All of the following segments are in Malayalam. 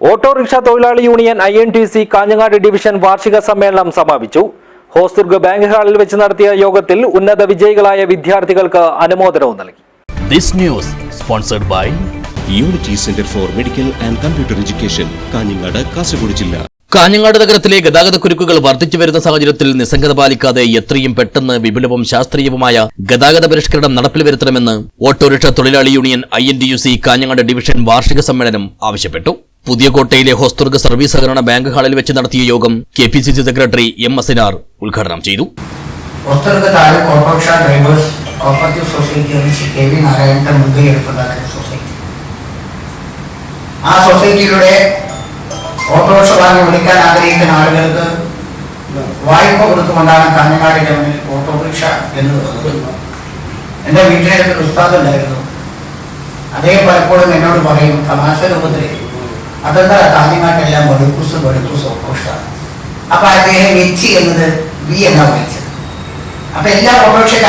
ഓട്ടോറിക്ഷ തൊഴിലാളി union I N T C Kanhangad division വാർഷിക സമ്മേളനം സമാപിച്ചു. ഹോസ്ദുർഗ് ബാങ്ക് ഹാളിൽ വെച്ച് നടത്തിയ യോഗത്തിൽ ഉന്നത വിജയികളായ വിദ്യാർത്ഥികൾക്ക് അനുമോദനവും നൽകി. This news sponsored by Unity Centre for Medical and Computer Education Kanhangad Kasaragod ജില്ല. കാഞ്ഞങ്ങാട് നഗരത്തിലെ ഗതാഗത കുരുക്കുകൾ വർദ്ധിച്ചു വരുന്ന സാഹചര്യത്തിൽ നിസ്സംഗത പാലിക്കാതെ എത്രയും പെട്ടെന്ന് വിപുലവും ശാസ്ത്രീയവുമായ ഗതാഗത പരിഷ്കരണം നടപ്പിൽ വരുത്തണമെന്ന് ഓട്ടോറിക്ഷ തൊഴിലാളി union I N D U C Kanhangad division വാർഷിക സമ്മേളനം ആവശ്യപ്പെട്ടു. പുതിയ കോട്ടയിലെ ഹോസ്തുർഗ് സർവീസ് സഹകരണ ബാങ്ക് ഹാളിൽ വെച്ച് നടത്തിയ യോഗം K P C C secretary M Asinar ഉദ്ഘാടനം ചെയ്തു. പുസ്തകത്ത് താലൂക്ക് ഡ്രൈവേഴ്സ് സൊസൈറ്റി ആ സൊസൈറ്റിയിലൂടെ ഓട്ടോറിക്ഷ വാങ്ങി വിളിക്കാൻ ആഗ്രഹിക്കുന്ന ആളുകൾക്ക് വായ്പ കൊടുത്തുകൊണ്ടാണ് കാഞ്ഞങ്ങാടിന്റെ മുന്നിൽ ഓട്ടോറിക്ഷ എന്ന് എന്റെ ഒരു ഉസ്താദ് ഉണ്ടായിരുന്നു. അദ്ദേഹം പലപ്പോഴും എന്നോട് പറയും തമാശ രൂപത്തിൽ അതെന്താ കാഞ്ഞങ്ങാട്ടെല്ലാം വെടുക്കൂസ് വെടുക്കൂസ് ഓപ്പോഷാണ് അപ്പൊ അദ്ദേഹം എച്ച് എന്നത് വി എന്നാ വായിച്ചത് അപ്പൊ എല്ലാ ഓട്ടോറിക്ഷയ്ക്ക്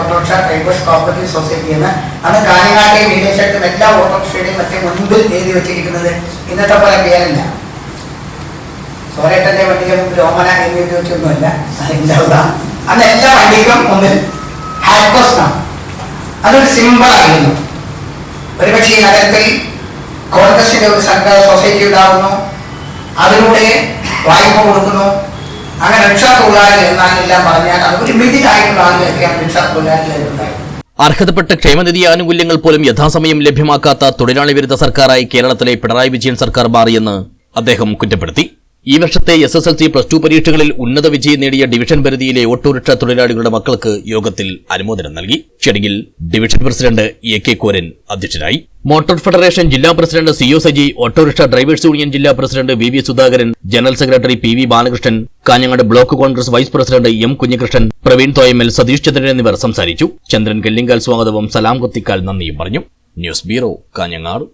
ഓട്ടോറിക്ഷ ഡ്രൈവേഴ്സ് കോപ്പറേറ്റീവ് സൊസൈറ്റി എന്ന് അന്ന് കാഞ്ഞങ്ങാട്ടെയും വിദേശത്തും എല്ലാ ഓട്ടോറിക്ഷയുടെയും മറ്റേ മുൻപിൽ എഴുതി വെച്ചിരിക്കുന്നത് ഇന്നത്തെ പോലെ പേരല്ല. സോരേട്ടന്റെ വണ്ടിക്ക് രോമന എഴുതി വെച്ചൊന്നുമല്ല. അന്ന് എല്ലാ വണ്ടിക്കും മുമ്പിൽ ഹാക്കോസ് ആണ് അതൊരു സിമ്പിൾ ആയിരുന്നു. ഒരുപക്ഷെ ഈ നഗരത്തിൽ കോൺഗ്രസിന്റെ ഒരു സംഘ സൊസൈറ്റി ഉണ്ടാകുന്നു അതിലൂടെ വായ്പ കൊടുക്കുന്നു. അങ്ങനെ രക്ഷാ തൊഴിലാളികൾ എന്നാലെല്ലാം പറഞ്ഞാൽ അത് ഒരു മിഡിലായിട്ടുള്ള ആളുകളൊക്കെയാണ് രക്ഷാ തൊഴിലാളികളായിട്ടുണ്ടായത് അർഹതപ്പെട്ട ക്ഷേമനിധി ആനുകൂല്യങ്ങൾ പോലും യഥാസമയം ലഭ്യമാക്കാത്ത തൊഴിലാളി വിരുദ്ധ സർക്കാരായി കേരളത്തിലെ പിണറായി വിജയൻ സർക്കാർ മാറിയെന്ന് അദ്ദേഹം കുറ്റപ്പെടുത്തി. ഈ വർഷത്തെ S S L C plus two പരീക്ഷകളിൽ ഉന്നത വിജയം നേടിയ ഡിവിഷൻ പരിധിയിലെ ഓട്ടോറിക്ഷ തൊഴിലാളികളുടെ മക്കൾക്ക് യോഗത്തിൽ അനുമോദനം നൽകി. ചടങ്ങിൽ division president A K Koran അധ്യക്ഷനായി. മോട്ടോർ ഫെഡറേഷൻ ജില്ലാ president C O Saji autorickshaw drivers union ജില്ലാ president V V Sudhakaran general secretary P V Balakrishnan Kanhangad block Congress vice president M Kunhikrishnan Praveen Thoyammal Satheesh Chandran എന്നിവർ സംസാരിച്ചു. ചന്ദ്രൻ കെല്ലിങ്കാൽ സ്വാഗതവും സലാം കുത്തിക്കാൽ നന്ദിയും പറഞ്ഞു. News bureau Kanhangad.